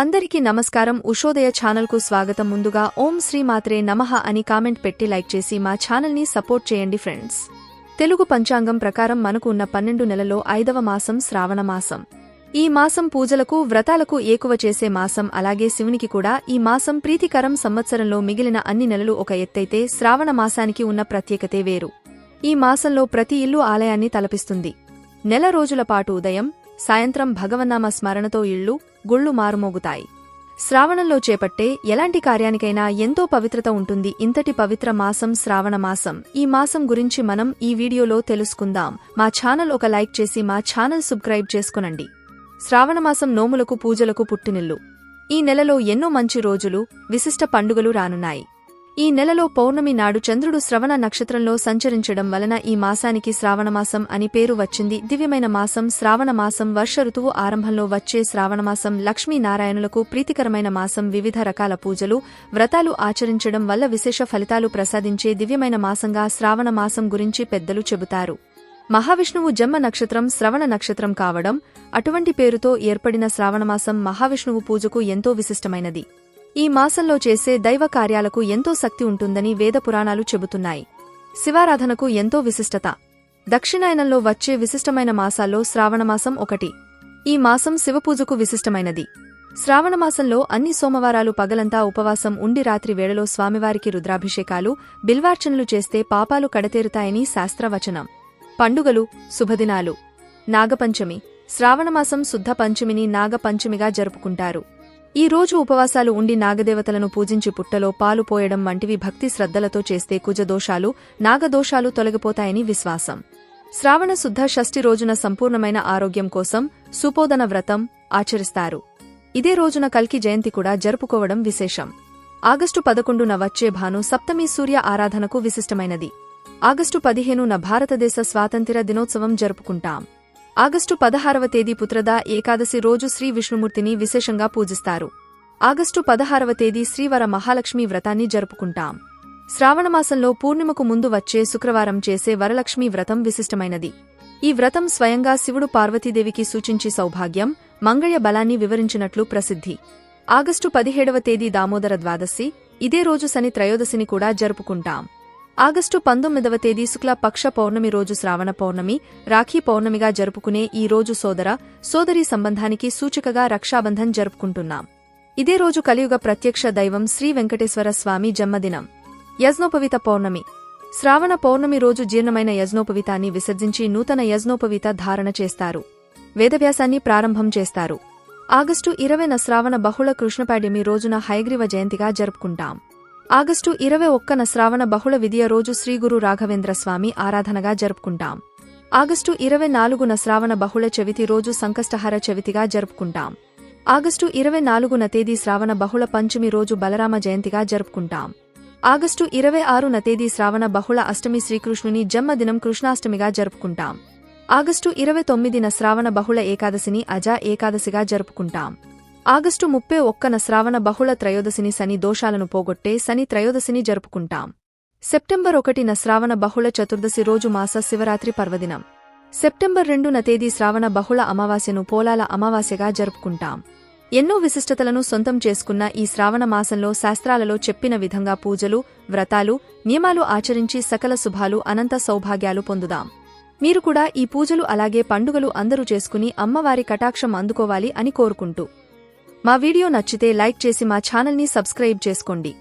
అందరికీ నమస్కారం. ఉషోదయ ఛానల్కు స్వాగతం. ముందుగా ఓం శ్రీ మాత్రే నమః అని కామెంట్ పెట్టి లైక్ చేసి మా ఛానల్ని సపోర్ట్ చేయండి ఫ్రెండ్స్. తెలుగు పంచాంగం ప్రకారం మనకు ఉన్న పన్నెండు నెలలో ఐదవ మాసం శ్రావణ మాసం. ఈ మాసం పూజలకు వ్రతాలకు ఏకువ చేసే మాసం. అలాగే శివునికి కూడా ఈ మాసం ప్రీతికరం సంవత్సరంలో మిగిలిన అన్ని నెలలు ఒక ఎత్తైతే శ్రావణ మాసానికి ఉన్న ప్రత్యేకతే వేరు. ఈ మాసంలో ప్రతి ఇల్లు ఆలయాన్ని తలపిస్తుంది. నెల రోజుల పాటు ఉదయం సాయంత్రం భగవన్నామ స్మరణతో ఇళ్ళు గుళ్ళు మారుమోగుతాయి. శ్రావణంలో చేపట్టే ఎలాంటి కార్యానికైనా ఎంతో పవిత్రత ఉంటుంది. ఇంతటి పవిత్ర మాసం శ్రావణ మాసం. ఈ మాసం గురించి మనం ఈ వీడియోలో తెలుసుకుందాం. మా ఛానల్ ఒక లైక్ చేసి మా ఛానల్ సబ్స్క్రైబ్ చేసుకునండి. శ్రావణమాసం నోములకు పూజలకు పుట్టినిల్లు. ఈ నెలలో ఎన్నో మంచి రోజులు విశిష్ట పండుగలు రానున్నాయి. ఈ నెలలో పౌర్ణమి నాడు చంద్రుడు శ్రవణ నక్షత్రంలో సంచరించడం వలన ఈ మాసానికి శ్రావణమాసం అని పేరు వచ్చింది. దివ్యమైన మాసం శ్రావణమాసం వర్ష ఋతువు ఆరంభంలో వచ్చే శ్రావణమాసం లక్ష్మీనారాయణులకు ప్రీతికరమైన మాసం వివిధ రకాల పూజలు వ్రతాలు ఆచరించడం వల్ల విశేష ఫలితాలు ప్రసాదించే దివ్యమైన మాసంగా శ్రావణమాసం గురించి పెద్దలు చెబుతారు. మహావిష్ణువు జన్మ నక్షత్రం శ్రవణ నక్షత్రం కావడం అటువంటి పేరుతో ఏర్పడిన శ్రావణమాసం మహావిష్ణువు పూజకు ఎంతో విశిష్టమైనది. ఈ మాసంలో చేసే దైవ కార్యాలకు ఎంతో శక్తి ఉంటుందని వేద పురాణాలు చెబుతున్నాయి. శివారాధనకు ఎంతో విశిష్టత. దక్షిణాయనంలో వచ్చే విశిష్టమైన మాసాల్లో శ్రావణమాసం ఒకటి. ఈ మాసం శివపూజకు విశిష్టమైనది. శ్రావణమాసంలో అన్ని సోమవారాలు పగలంతా ఉపవాసం ఉండి రాత్రి వేళలో స్వామివారికి రుద్రాభిషేకాలు బిల్వార్చనలు చేస్తే పాపాలు కడతేరుతాయని శాస్త్రవచనం. పండుగలు శుభదినాలు. నాగపంచమి. శ్రావణమాసం శుద్ధ పంచమిని నాగపంచమిగా జరుపుకుంటారు. ఈ రోజు ఉపవాసాలు ఉండి నాగదేవతలను పూజించి పుట్టలో పాలు పోయడం వంటివి భక్తి శ్రద్ధలతో చేస్తే కుజదోషాలు నాగదోషాలు తొలగిపోతాయని విశ్వాసం. శ్రావణ శుద్ధ షష్ఠి రోజున సంపూర్ణమైన ఆరోగ్యం కోసం సుపోదన వ్రతం ఆచరిస్తారు. ఇదే రోజున కల్కి జయంతి కూడా జరుపుకోవడం విశేషం. ఆగస్టు పదకొండున వచ్చే భాను సప్తమి సూర్య ఆరాధనకు విశిష్టమైనది. ఆగస్టు పదిహేనున భారతదేశ స్వాతంత్ర్య దినోత్సవం జరుపుకుంటాం. ఆగస్టు పదహారవ తేదీ పుత్రద ఏకాదశి రోజు శ్రీ విష్ణుమూర్తిని విశేషంగా పూజిస్తారు. ఆగస్టు పదహారవ తేదీ శ్రీవర మహాలక్ష్మి వ్రతాన్ని జరుపుకుంటాం. శ్రావణమాసంలో పూర్ణిమకు ముందు వచ్చే శుక్రవారం చేసే వరలక్ష్మి వ్రతం విశిష్టమైనది. ఈ వ్రతం స్వయంగా శివుడు పార్వతీదేవికి సూచించి సౌభాగ్యం మంగళ్య బలాన్ని వివరించినట్లు ప్రసిద్ధి. ఆగస్టు పదిహేడవ తేదీ దామోదర ద్వాదశి ఇదే రోజు శని త్రయోదశిని కూడా జరుపుకుంటాం. ఆగస్టు పంతొమ్మిదవ తేదీ శుక్ల పక్ష పౌర్ణమి రోజు శ్రావణ పౌర్ణమి రాఖీ పౌర్ణమిగా జరుపుకునే ఈ రోజు సోదర సోదరి సంబంధానికి సూచికగా రక్షాబంధన్ జరుపుకుంటున్నాం. ఇదే రోజు కలియుగ ప్రత్యక్ష దైవం శ్రీ వెంకటేశ్వర స్వామి జన్మదినం. యజ్నోపవిత పౌర్ణమి. శ్రావణ పౌర్ణమి రోజు జీర్ణమైన యజ్నోపవితాన్ని విసర్జించి నూతన యజ్నోపవిత ధారణ చేస్తారు. వేదవ్యాసాన్ని ప్రారంభం చేస్తారు. ఆగస్టు ఇరవైన శ్రావణ బహుళ కృష్ణపాడ్యమి రోజున హైగ్రీవ జయంతిగా జరుపుకుంటాం. ఆగస్టు ఇరవై ఒక్కన శ్రావణ బహుళ విధియ రోజు శ్రీగురు రాఘవేంద్ర స్వామి ఆరాధనగా జరుపుకుంటాం. ఆగస్టు ఇరవై నాలుగున శ్రావణ బహుళ చవితి రోజు సంకష్టహర చవితిగా జరుపుకుంటాం. ఆగస్టు ఇరవై నాలుగున తేదీ శ్రావణ బహుళ పంచమి రోజు బలరామ జయంతిగా జరుపుకుంటాం. ఆగస్టు ఇరవై ఆరున తేదీ శ్రావణ బహుళ అష్టమి శ్రీకృష్ణుని జన్మదినం కృష్ణాష్టమిగా జరుపుకుంటాం. ఆగస్టు ఇరవై తొమ్మిదిన శ్రావణ బహుళ ఏకాదశిని అజా ఏకాదశిగా జరుపుకుంటాం. ఆగస్టు ముప్పై ఒక్కన శ్రావణ బహుళ త్రయోదశిని శని దోషాలను పోగొట్టే శని త్రయోదశిని జరుపుకుంటాం. సెప్టెంబర్ ఒకటిన శ్రావణ బహుళ చతుర్దశి రోజు మాస శివరాత్రి పర్వదినం. సెప్టెంబర్ రెండున తేదీ శ్రావణ బహుళ అమావాస్యను పోలాల అమావాస్యగా జరుపుకుంటాం. ఎన్నో విశిష్టతలను సొంతం చేసుకున్న ఈ శ్రావణ మాసంలో శాస్త్రాలలో చెప్పిన విధంగా పూజలు వ్రతాలు నియమాలు ఆచరించి సకల శుభాలు అనంత సౌభాగ్యాలు పొందుదాం. మీరు కూడా ఈ పూజలు అలాగే పండుగలు అందరూ చేసుకుని అమ్మవారి కటాక్షం అందుకోవాలి అని కోరుకుంటూ మా వీడియో నచ్చితే లైక్ చేసి మా ఛానల్ని సబ్స్క్రైబ్ చేసుకోండి.